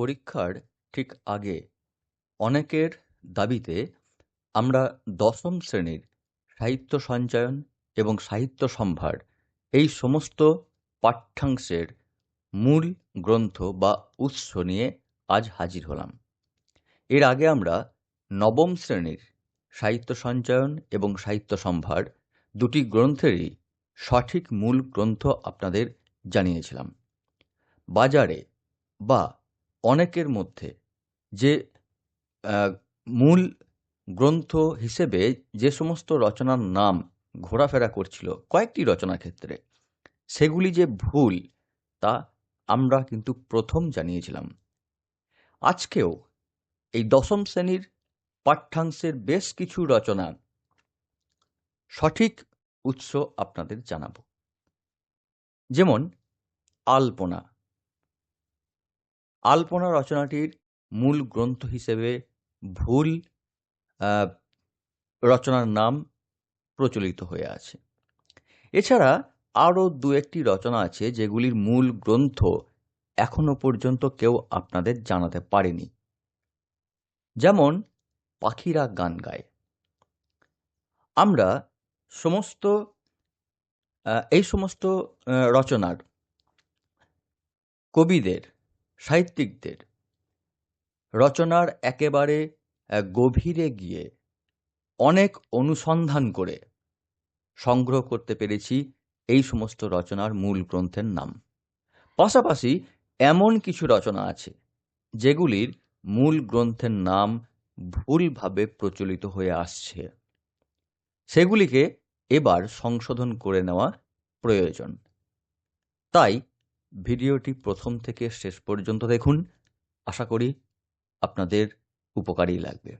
পরীক্ষার ঠিক আগে অনেকের দাবিতে আমরা দশম শ্রেণির সাহিত্য সঞ্চয়ন এবং সাহিত্য সম্ভার এই সমস্ত পাঠ্যাংশের মূল গ্রন্থ বা উৎস নিয়ে আজ হাজির হলাম। এর আগে আমরা নবম শ্রেণির সাহিত্য সঞ্চয়ন এবং সাহিত্য সম্ভার দুটি গ্রন্থেরই সঠিক মূল গ্রন্থ আপনাদের জানিয়েছিলাম। বাজারে বা অনেকের মধ্যে যে মূল গ্রন্থ হিসেবে যে সমস্ত রচনার নাম ঘোরাফেরা করছিল কয়েকটি রচনা ক্ষেত্রে, সেগুলি যে ভুল তা আমরা কিন্তু প্রথম জানিয়েছিলাম। আজকেও এই দশম শ্রেণির পাঠ্যাংশের বেশ কিছু রচনা সঠিক উৎস আপনাদের জানাব। যেমন, আলপনা। আলপনা রচনাটির মূল গ্রন্থ হিসেবে ভুল রচনার নাম প্রচলিত হয়ে আছে। এছাড়া আরও দু একটি রচনা আছে যেগুলির মূল গ্রন্থ এখনও পর্যন্ত কেউ আপনাদের জানাতে পারেনি। যেমন, পাখিরা গান গায়। আমরা সমস্ত এই সমস্ত রচনার কবিদের সাহিত্যিকদের। রচনার একেবারে গভীরে গিয়ে অনেক অনুসন্ধান করে সংগ্রহ করতে পেরেছি এই সমস্ত রচনার মূল গ্রন্থের নাম। পাশাপাশি এমন কিছু রচনা আছে যেগুলির মূল গ্রন্থের নাম ভুলভাবে প্রচলিত হয়ে আসছে। সেগুলিকে এবার সংশোধন করে নেওয়া প্রয়োজন। তাই ভিডিওটি প্রথম থেকে শেষ পর্যন্ত দেখুন। আশা করি আপনাদের উপকারী লাগবে।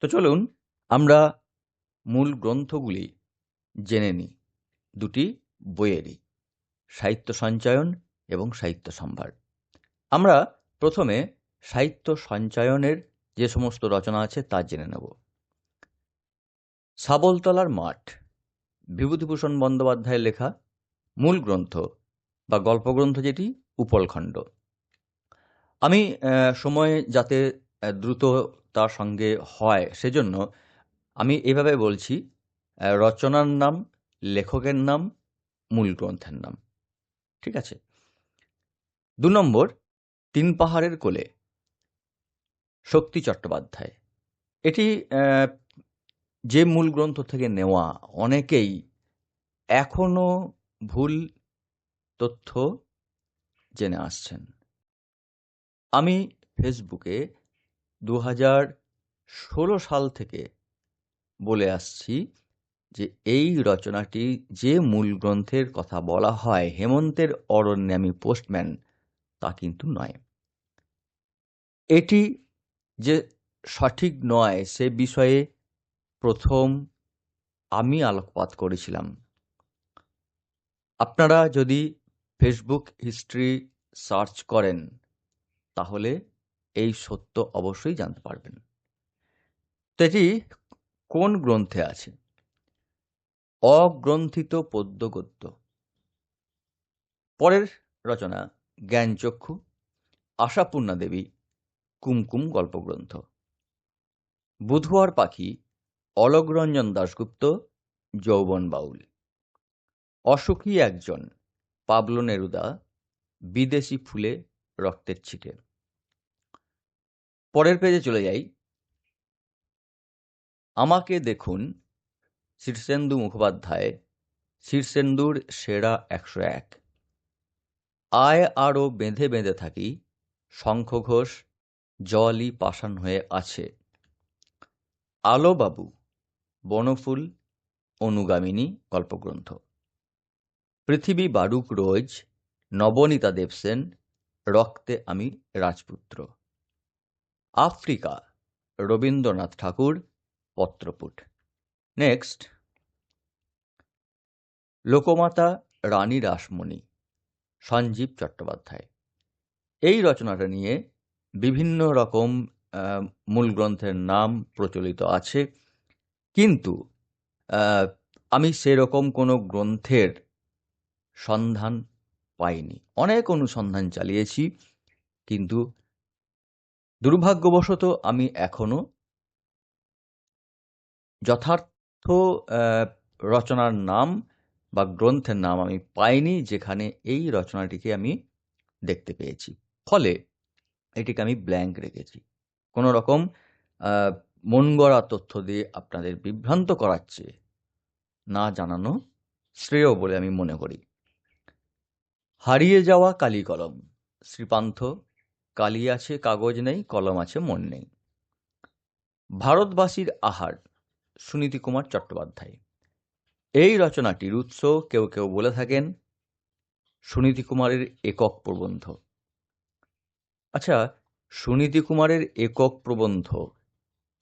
তো চলুন, আমরা মূল গ্রন্থগুলি জেনে নিই। দুটি বইয়েরই সাহিত্য সঞ্চয়ন এবং সাহিত্য সম্ভার। আমরা প্রথমে সাহিত্য সঞ্চয়নের যে সমস্ত রচনা আছে তা জেনে নেব। সাবলতলার মাঠ, বিভূতিভূষণ বন্দ্যোপাধ্যায়ের লেখা মূল গ্রন্থ বা গল্পগ্রন্থ যেটি, উপলখণ্ড। আমি সময় যাতে দ্রুত তার সঙ্গে হয় সেজন্য আমি এভাবে বলছি রচনার নাম, লেখকের নাম, মূল গ্রন্থের নাম। ঠিক আছে? দু নম্বর, তিন পাহাড়ের কোলে, শক্তি চট্টোপাধ্যায়। এটি যে মূল গ্রন্থ থেকে নেওয়া, অনেকেই এখনও ভুল তথ্য জেনে আসছেন। আমি ফেসবুকে দু হাজার ষোলো সাল থেকে বলে আসছি যে এই রচনাটি যে মূল গ্রন্থের কথা বলা হয় হেমন্তের অরণ্যে আমি পোস্টম্যান, তা কিন্তু নয়। এটি যে সঠিক নয়, সে বিষয়ে প্রথম আমি আলোকপাত করেছিলাম। আপনারা যদি ফেসবুক হিস্ট্রি সার্চ করেন, তাহলে এই সত্য অবশ্যই জানতে পারবেন। তো এটি কোন গ্রন্থে আছে? অগ্রন্থিত পদ্যগদ্য পরের রচনা জ্ঞানচক্ষু, আশাপূর্ণা দেবী, কুমকুম গল্পগ্রন্থ। বুধুয়ার পাখি অলোকরঞ্জন দাশগুপ্ত, যৌবন বাউল। অসুখী একজন। পাবলো নেরুদা বিদেশি ফুলে রক্তের ছিটে। পরের পেজে চলে যাই। আমাকে দেখুন শীর্ষেন্দু মুখোপাধ্যায় শীর্ষেন্দুর সেরা একশো এক। আয় আরও বেঁধে বেঁধে থাকি শঙ্খ ঘোষ জলই পাষাণ হয়ে আছে। আলোবাবু, বনফুল, অনুগামিনী, গল্পগ্রন্থ। পৃথিবী বারুক রোজ, নবনীতা দেবসেন, রক্তে আমি রাজপুত্র। আফ্রিকা, রবীন্দ্রনাথ ঠাকুর, পত্রপুট। নেক্সট। লোকমাতা রানী রাসমণি, সঞ্জীব চট্টোপাধ্যায়। এই রচনাটা নিয়ে বিভিন্ন রকম মূল গ্রন্থের নাম প্রচলিত আছে। কিন্তু আমি সেরকম কোনো গ্রন্থের সন্ধান পাইনি। অনেক অনুসন্ধান চালিয়েছি, কিন্তু দুর্ভাগ্যবশত আমি এখনও যথার্থ রচনার নাম বা গ্রন্থের নাম আমি পাইনি, যেখানে এই রচনাটিকে আমি দেখতে পেয়েছি। ফলে এটিকে আমি ব্ল্যাঙ্ক রেখেছি। কোনো রকম মন গড়া তথ্য দিয়ে আপনাদের বিভ্রান্ত করাচ্ছে না জানানো শ্রেয় বলে আমি মনে করি। হারিয়ে যাওয়া কালি কলম। শ্রীপান্থ, কালি আছে, কাগজ নেই, কলম আছে, মন নেই। ভারতবাসীর আহার, সুনীতি কুমার চট্টোপাধ্যায়। এই রচনাটির উৎস কেউ কেউ বলে থাকেন সুনীতি কুমারের একক প্রবন্ধ। আচ্ছা সুনীতি কুমারের একক প্রবন্ধ,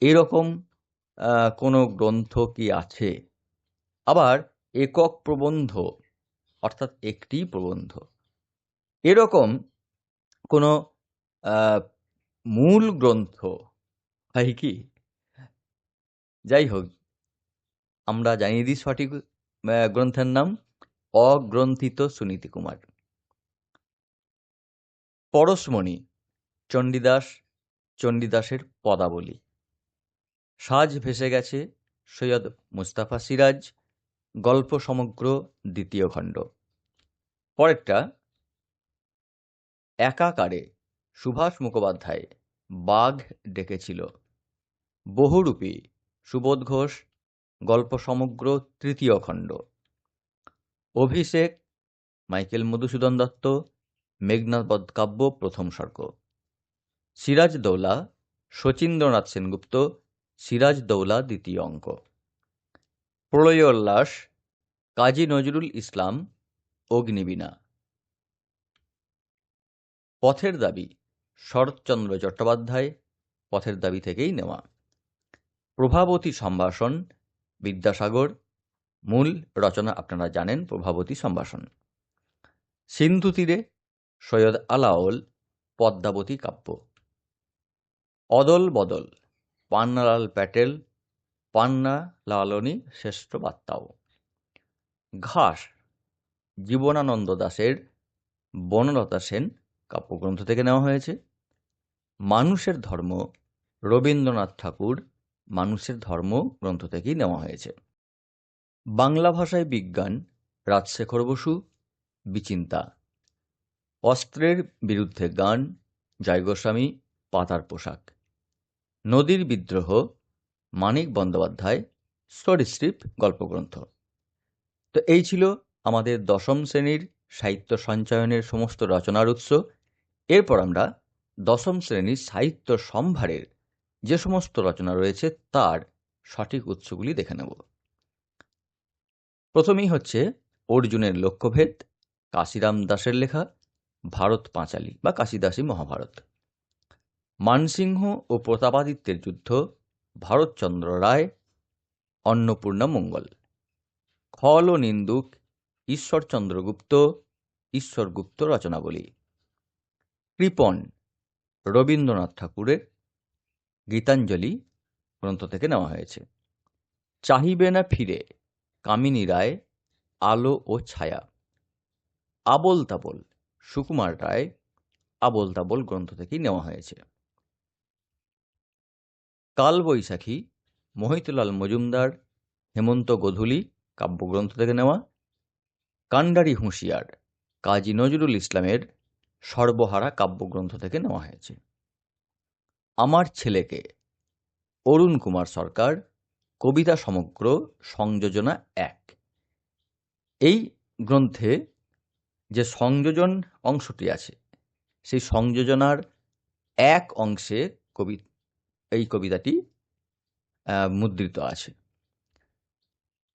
এরকম কোনো গ্রন্থ কি আছে? আবার একক প্রবন্ধ অর্থাৎ একটি প্রবন্ধ। এরকম কোনো মূল গ্রন্থ হয় কি? যাই হোক, আমরা জানিয়ে দিই সঠিক গ্রন্থের নাম অগ্রন্থিত সুনীতি কুমার। পরশমণি, চণ্ডীদাস, চণ্ডীদাসের পদাবলী। সাজ ভেসে গেছে সৈয়দ মুস্তাফা সিরাজ গল্প সমগ্র দ্বিতীয় খণ্ড। পরেরটা, একাকারে সুভাষ মুখোপাধ্যায় বাঘ ডেকেছিল। বহুরূপী সুবোধ ঘোষ, গল্প সমগ্র তৃতীয় খণ্ড। অভিষেক, মাইকেল মধুসূদন দত্ত, মেঘনাথ বধ কাব্য প্রথম সর্গ। সিরাজ দৌলা, শচীন্দ্রনাথ সেনগুপ্ত, সিরাজ দৌলা দ্বিতীয় অঙ্ক। প্রলয়োল্লাস, কাজী নজরুল ইসলাম, অগ্নিবীণা। পথের দাবি, শরৎচন্দ্র চট্টোপাধ্যায়, পথের দাবি থেকেই নেওয়া। প্রভাবতী সম্ভাষণ, বিদ্যাসাগর, মূল রচনা আপনারা জানেন, প্রভাবতী সম্ভাষণ। সিন্ধু তীরে, সৈয়দ আলাওল পদ্মাবতী কাব্য। অদল বদল, পান্নালাল প্যাটেল পান্না লালনী শ্রেষ্ঠ বার্তাও। ঘাস, জীবনানন্দ দাশের বনলতা সেন কাব্যগ্রন্থ থেকে নেওয়া হয়েছে। মানুষের ধর্ম, রবীন্দ্রনাথ ঠাকুর মানুষের ধর্ম গ্রন্থ থেকেই নেওয়া হয়েছে। বাংলা ভাষায় বিজ্ঞান, রাজশেখর বসু, বিচিন্তা। অস্ত্রের বিরুদ্ধে গান জয় গোস্বামী পাতার পোশাক। নদীর বিদ্রোহ মানিক বন্দ্যোপাধ্যায় সরীসৃপ গল্পগ্রন্থ। তো এই ছিল আমাদের দশম শ্রেণির সাহিত্য সঞ্চয়নের সমস্ত রচনার উৎস। এরপর আমরা দশম শ্রেণির সাহিত্য সম্ভারের যে সমস্ত রচনা রয়েছে তার সঠিক উৎসগুলি দেখে নেব। প্রথমেই হচ্ছে অর্জুনের লক্ষ্যভেদ, কাশিরাম দাসের লেখা, ভারত পাঁচালী বা কাশিদাসী মহাভারত। মানসিংহ ও প্রতাপাদিত্যের যুদ্ধ ভারতচন্দ্র রায়, অন্নপূর্ণা মঙ্গল। খল ও নিন্দুক ঈশ্বরচন্দ্রগুপ্ত ঈশ্বরগুপ্ত রচনাবলী। কৃপণ রবীন্দ্রনাথ ঠাকুরের গীতাঞ্জলি গ্রন্থ থেকে নেওয়া হয়েছে। চাহিবে না ফিরে কামিনী রায়, আলো ও ছায়া। আবল তাবল সুকুমার রায় আবল তাবল গ্রন্থ থেকেই নেওয়া হয়েছে। কালবৈশাখী, মোহিতলাল মজুমদার, হেমন্ত গোধূলি, কাব্যগ্রন্থ থেকে নেওয়া, কান্ডারি হুঁশিয়ার, কাজী নজরুল ইসলামের সর্বহারা কাব্যগ্রন্থ থেকে নেওয়া হয়েছে। আমার ছেলেকে অরুণ কুমার সরকার, কবিতা সমগ্র সংযোজনা এক। এই গ্রন্থে যে সংযোজন অংশটি আছে, সেই সংযোজনার এক অংশে কবি এই কবিতাটি মুদ্রিত আছে।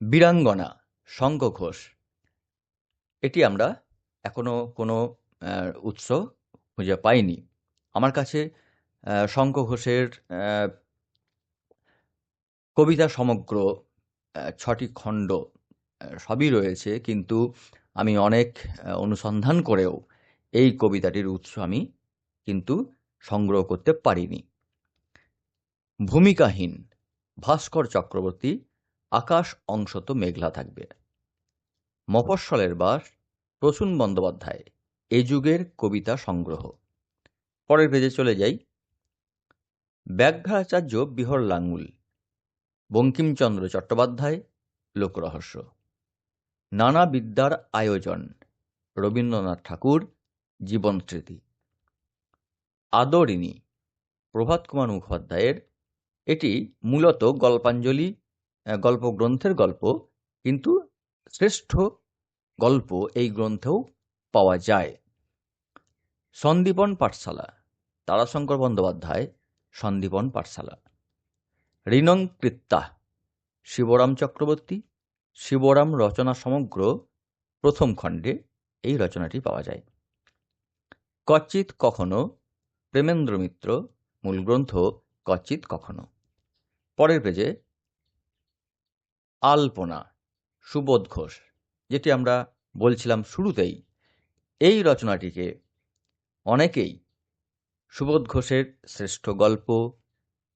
বীরাঙ্গনা, শঙ্খ ঘোষ, এটি আমরা এখনও কোনো উৎস খুঁজে পাইনি। আমার কাছে শঙ্খ ঘোষের কবিতা সমগ্র ছটি খণ্ড সবই রয়েছে, কিন্তু আমি অনেক অনুসন্ধান করেও এই কবিতাটির উৎস আমি কিন্তু সংগ্রহ করতে পারিনি। ভূমিকাহীন ভাস্কর চক্রবর্তী আকাশ অংশত মেঘলা থাকবে। মফস্বলের বাস প্রসূন বন্দ্যোপাধ্যায়, এ যুগের কবিতা সংগ্রহ। পরের পেজে চলে যাই। ব্যাঘ্রাচার্য বিহর লাঙ্গুল, বঙ্কিমচন্দ্র চট্টোপাধ্যায় লোকরহস্য নানা বিদ্যার আয়োজন, রবীন্দ্রনাথ ঠাকুর, জীবন স্মৃতি। আদরিণী, প্রভাত কুমার মুখোপাধ্যায়ের এটি মূলত গল্পাঞ্জলি গল্প গ্রন্থের গল্প, কিন্তু শ্রেষ্ঠ গল্প এই গ্রন্থেও পাওয়া যায়। সন্দীপন পাঠশালা, তারাশঙ্কর বন্দ্যোপাধ্যায়, সন্দীপন পাঠশালা। ঋণং কৃত্তা, শিবরাম চক্রবর্তী, শিবরাম রচনা সমগ্র প্রথম খণ্ডে এই রচনাটি পাওয়া যায়। কচিত কখনো, প্রেমেন্দ্র মিত্র, মূল গ্রন্থ কচিত কখনো। পরের পেজে আলপনা, সুবোধ ঘোষ, যেটি আমরা বলছিলাম শুরুতেই। এই রচনাটিকে অনেকেই সুবোধ ঘোষের শ্রেষ্ঠ গল্প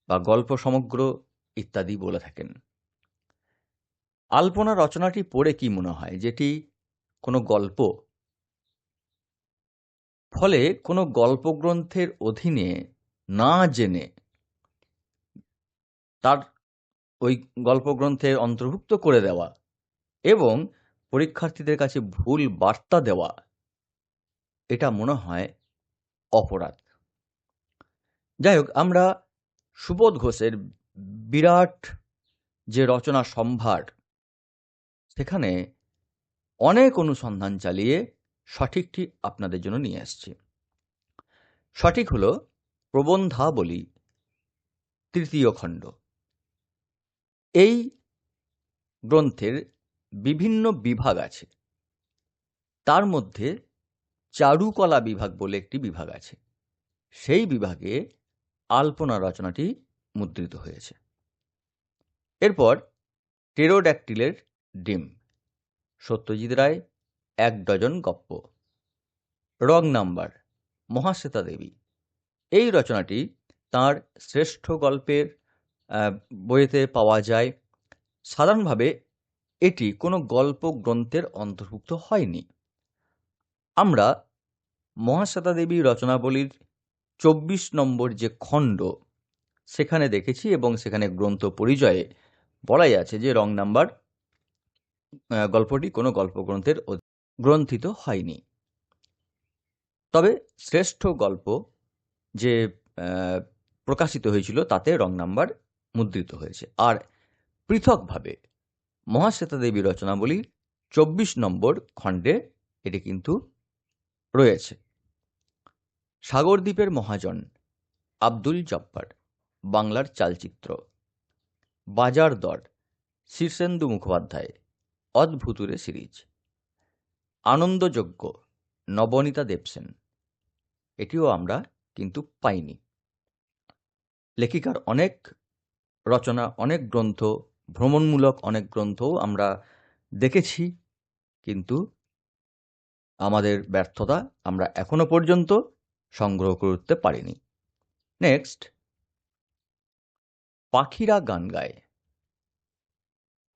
বা গল্প সমগ্র ইত্যাদি বলে থাকেন। আলপনা রচনাটি পড়ে কি মনে হয়? যেটি কোনো গল্প? ফলে কোনো গল্পগ্রন্থের অধীনে না জেনে তার ওই গল্পগ্রন্থের অন্তর্ভুক্ত করে দেওয়া এবং পরীক্ষার্থীদের কাছে ভুল বার্তা দেওয়া, এটা মনে হয় অপরাধ। যাই হোক, আমরা সুবোধ ঘোষের বিরাট যে রচনা সম্ভার, সেখানে অনেক অনুসন্ধান চালিয়ে সঠিকটি আপনাদের জন্য নিয়ে আসছি। সঠিক হল প্রবন্ধাবলী তৃতীয় খণ্ড। এই গ্রন্থের বিভিন্ন বিভাগ আছে। তার মধ্যে চারুকলা বিভাগ বলে একটি বিভাগ আছে। সেই বিভাগে আলপনা রচনাটি মুদ্রিত হয়েছে। এরপর টেরোড্যাকটিলের ডিম, সত্যজিৎ রায়, এক ডজন গপ্প, রং নাম্বার, মহাশ্বেতা দেবী। এই রচনাটি তার শ্রেষ্ঠ গল্পের বইয়েতে পাওয়া যায়, সাধারণভাবে এটি কোনো গল্প গ্রন্থের অন্তর্ভুক্ত হয়নি। আমরা মহাশ্বেতা দেবী রচনাবলীর চব্বিশ নম্বর যে খণ্ড, সেখানে দেখেছি এবং সেখানে গ্রন্থ পরিচয়ে বলাই আছে যে রং নাম্বার গল্পটি কোনো গল্পগ্রন্থের গ্রন্থিত হয়নি। তবে শ্রেষ্ঠ গল্প যে প্রকাশিত হয়েছিল তাতে রং নাম্বার মুদ্রিত হয়েছে। আর পৃথকভাবে মহাশ্বেতা দেবী রচনাবলী চব্বিশ নম্বর খণ্ডে এটি কিন্তু রয়েছে। সাগরদ্বীপের মহাজন আব্দুল জব্বার, বাংলার চালচিত্র। বাজার দর, শীর্ষেন্দু মুখোপাধ্যায়, অদ্ভুতুরে সিরিজ। আনন্দযোগ্য নবনীতা দেবসেন। এটিও আমরা কিন্তু পাইনি। লেখিকার অনেক রচনা অনেক গ্রন্থ, ভ্রমণমূলক অনেক গ্রন্থও আমরা দেখেছি, কিন্তু আমাদের ব্যর্থতা আমরা এখনও পর্যন্ত সংগ্রহ করতে পারিনি। নেক্সট। পাখিরা গান গায়।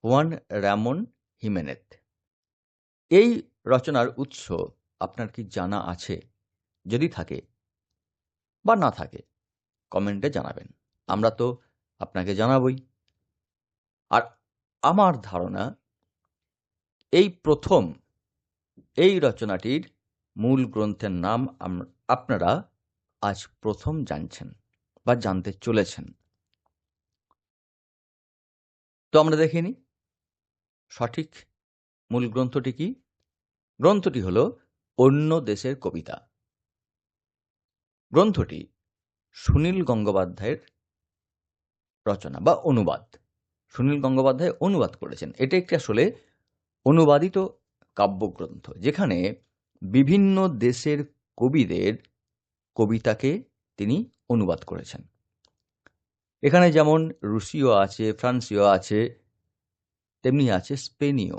ওয়ান র্যামন হিমেনেথ এই রচনার উৎস আপনার কি জানা আছে? যদি থাকে বা না থাকে, কমেন্টে জানাবেন। আমরা তো আপনাকে জানাবই। আর আমার ধারণা, এই প্রথম, এই রচনাটির মূল গ্রন্থের নাম আপনারা আজ প্রথম জানছেন বা জানতে চলেছেন। তো আমরা দেখিনি সঠিক মূল গ্রন্থটি কি? গ্রন্থটি হল অন্য দেশের কবিতা। গ্রন্থটি সুনীল গঙ্গোপাধ্যায়ের রচনা বা অনুবাদ। সুনীল গঙ্গোপাধ্যায় অনুবাদ করেছেন। এটা একটি আসলে অনুবাদিত কাব্যগ্রন্থ, যেখানে বিভিন্ন দেশের কবিদের কবিতাকে তিনি অনুবাদ করেছেন। এখানে যেমন রুশীয় আছে, ফ্রান্সীয় আছে, তেমনি আছে স্পেনীয়।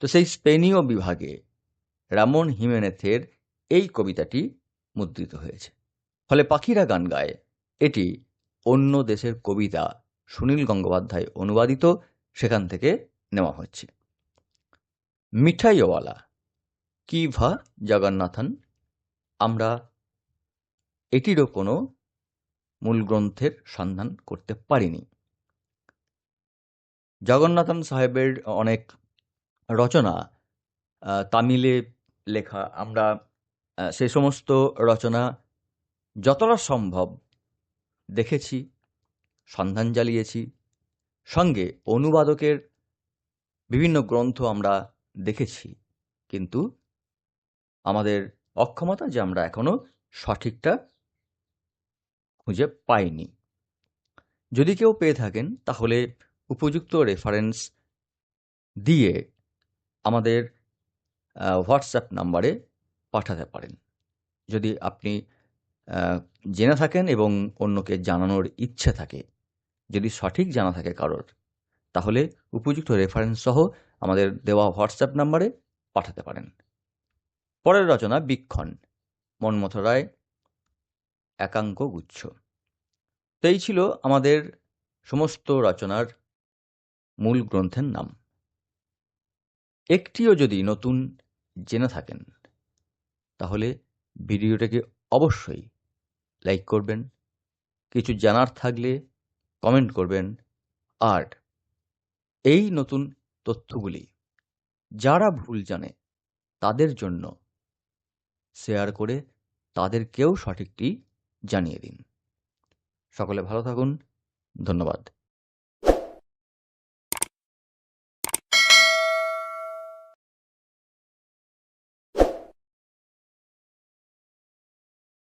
তো সেই স্পেনীয় বিভাগে রামন হিমেনেথের এই কবিতাটি মুদ্রিত হয়েছে। ফলে পাখিরা গান গায়, এটি অন্য দেশের কবিতা সুনীল গঙ্গোপাধ্যায় অনুবাদিত সেখান থেকে নেওয়া হচ্ছে। মিঠাইওয়ালা, কি ভা জগন্নাথন? আমরা এটিরও কোনো মূল গ্রন্থের সন্ধান করতে পারিনি। জগন্নাথন সাহেবের অনেক রচনা তামিলে লেখা, আমরা সে সমস্ত রচনা যতটা সম্ভব দেখেছি, সন্ধান চালিয়েছি সঙ্গে অনুবাদকের বিভিন্ন গ্রন্থ আমরা দেখেছি। কিন্তু আমাদের অক্ষমতা যে আমরা এখনও সঠিকটা খুঁজে পাইনি। যদি কেউ পেয়ে থাকেন, তাহলে উপযুক্ত রেফারেন্স দিয়ে আমাদের হোয়াটসঅ্যাপ নাম্বারে পাঠাতে পারেন। যদি আপনি জেনে থাকেন এবং অন্যকে জানানোর ইচ্ছে থাকে। যদি সঠিক জানা থাকে কারোর, তাহলে উপযুক্ত রেফারেন্স সহ আমাদের দেওয়া হোয়াটসঅ্যাপ নাম্বারে পাঠাতে পারেন। পরের রচনা বিক্ষণ। মনমথ রায়, একাঙ্ক গুচ্ছ। তো এই ছিল আমাদের সমস্ত রচনার মূল গ্রন্থের নাম। একটিও যদি নতুন জেনে থাকেন, তাহলে ভিডিওটাকে অবশ্যই লাইক করবেন, কিছু জানার থাকলে কমেন্ট করবেন। আর এই নতুন তথ্যগুলি যারা ভুল জানে তাদের জন্য শেয়ার করে তাদেরকেও সঠিকটি জানিয়ে দিন। সকলে ভালো থাকুন, ধন্যবাদ।